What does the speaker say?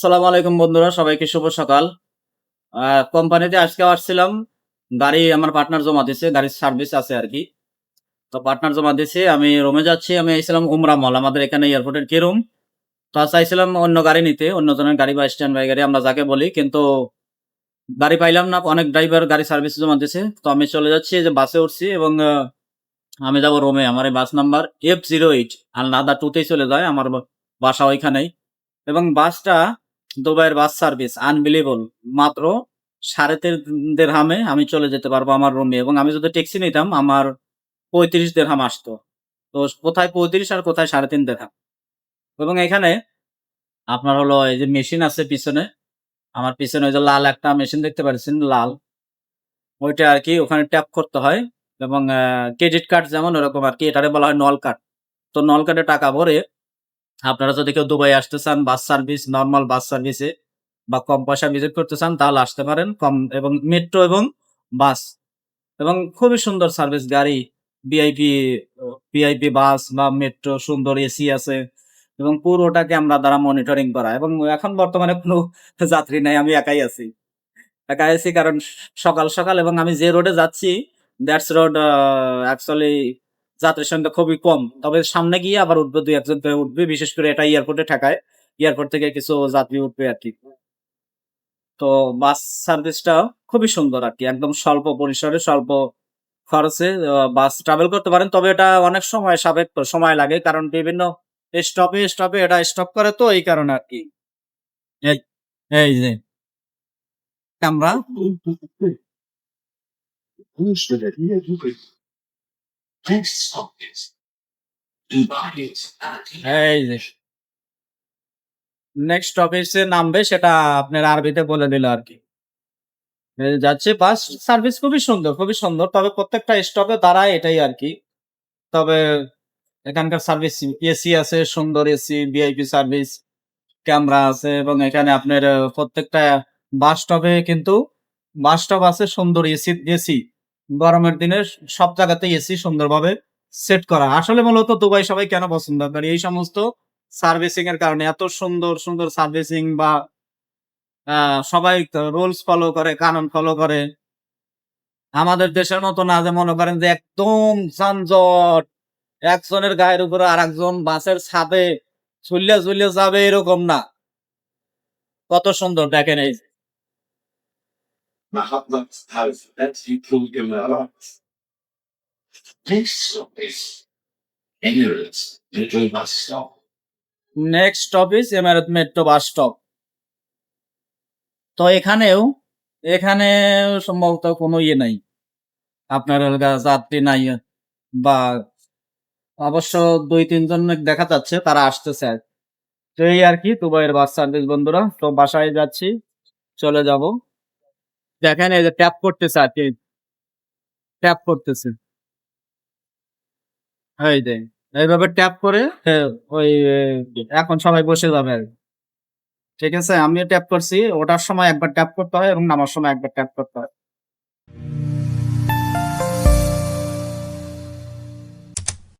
সালাম আলাইকুম বন্ধুরা, সবাইকে শুভ সকাল। কোম্পানিতে আজকে আসছিলাম, গাড়ি আমার পার্টনার জমা দিছে, গাড়ির সার্ভিস আছে আর কি। তো পার্টনার জমা দিছে, আমি রুমে যাচ্ছি, আমি এসেছিলাম উমরা মল আমাদের এখানে এয়ারপোর্টের কি রুম তো চাইছিলাম অন্য গাড়ি নিতে অন্য জনের গাড়ি বা স্ট্যান্ড বাই গাড়ি আমরা যাকে বলি, কিন্তু গাড়ি পাইলাম না, অনেক ড্রাইভার গাড়ি সার্ভিস জমা দিছে। তো আমি চলে যাচ্ছি যে বাসে উঠছি এবং আমি যাব রোমে আমার এই bus number F zero eight আর নাদা টুতেই চলে যায়, আমার বাসা ওইখানেই। এবং বাসটা দুবাইয়ের বাস সার্ভিস আনবিলিবল মাত্র সাড়ে তিন দেড়হামে আমি চলে যেতে পারব আমার রুমে এবং আমি যদি ট্যাক্সি নিতাম, আমার পঁয়ত্রিশ দেড়হাম আসতো। তো কোথায় পঁয়ত্রিশ আর কোথায় সাড়ে তিন দেড়হাম? এবং এখানে আপনার হলো এই যে মেশিন আছে পিছনে, আমার পিছনে ওই যে লাল একটা মেশিন দেখতে পাচ্ছেন, লাল। ওইটা আর কি ওখানে ট্যাপ করতে হয় এবং ক্রেডিট কার্ড যেমন ওরকম আর কি, এটারে বলা হয় নল কার্ড তো নল কার্ডে টাকা ভরে আপনারা যদি কেউ দুবাই আসতে চান, বাস সার্ভিস নর্মাল বাস সার্ভিসে বা কম পয়সা ভিজিট করতে চান, তাহলে আসতে পারেন। কম এবং মেট্রো এবং বাস। এবং খুবই সুন্দর সার্ভিস গাড়ি ভিআইপি ভিআইপি বাস বা মেট্রো সুন্দর এসি আছে। এবং পুরোটাকে আমরা দ্বারা মনিটরিং করা। এবং এখন বর্তমানে কোনো যাত্রী নাই, আমি একাই আছি। একাই আছি কারণ সকাল সকাল এবং আমি যে রোডে যাচ্ছি দ্যাটস রোড অ্যাকচুয়ালি যাত্রীর সংখ্যা খুবই কম। তবে সামনে গিয়ে আবার উঠবে দুই একজন উঠবে, বিশেষ করে এটা এয়ারপোর্টে ঠেকায়। এয়ারপোর্ট থেকে কিছু যাত্রী উঠবে আর কি। তো বাস সার্ভিসটা খুবই সুন্দর আর কি। একদম স্বল্প পরিসরে, স্বল্প খরচে বাস ট্রাভেল করতে পারেন। তবে এটা অনেক সময় সাপেক্ষ, সময় লাগে। কারণ বিভিন্ন স্টপে স্টপে এটা স্টপ করে তো এই কারণে আর কি। এই যে আমরা এই যে নেক্সট স্টপেজে নামবে সেটা আপনার আরবিতে বলে দিল আর কি। যাচ্ছে বাস সার্ভিস খুবই সুন্দর খুবই সুন্দর, তবে প্রত্যেকটা স্টপে দাঁড়ায় এটাই আর কি। তবে এখানকার সার্ভিস এসি আছে, সুন্দর এসি ভিআইপি সার্ভিস ক্যামেরা আছে, এবং এখানে আপনার, প্রত্যেকটা বাস স্টপে কিন্তু বাস স্টপ আছে সুন্দর এসি এসি গরমের দিনে সব জায়গাতে এসি সুন্দরভাবে সেট করা। আসলে মূলত দুবাই সবাই কেন পছন্দ করে? এই সমস্ত সার্ভিসিং এর কারণে এত সুন্দর সুন্দর সার্ভিসিং বা সবাই রুলস ফলো করে, কানুন ফলো করে। আমাদের দেশের মতো না যে মনে করেন যে একদম যানজট, একজনের গায়ের উপরে আর একজন বাসের ছাদে ঝুলিয়ে ঝুলিয়ে যাবে এরকম না। কত সুন্দর দেখেন এই যে। Mahatma's house that's you pull him out. This is ignorance. Little must stop. Next stoppage এমারত metro bus stop তো এখানেও, এখানে সম্ভবত কোনো ইয়ে নাই আপনার যাত্রী নাই, বা অবশ্য দুই, তিনজন দেখা যাচ্ছে, তারা আসতেছে তো এই আর কি, দুবাইয়ের বাস সার্ভিস বন্ধুরা, তো বাসায় যাচ্ছি, চলে যাব দেখেন এই যে ট্যাপ করতেছে আর কি। ট্যাপ করতেছে। এই যে, এইভাবে ট্যাপ করে ওই, এখন সবাই বসে যাবে আর ঠিক আছে? আমিও ট্যাপ করছি। ওটার সময় একবার ট্যাপ করতে হয় এবং নামার সময় একবার ট্যাপ করতে হয়।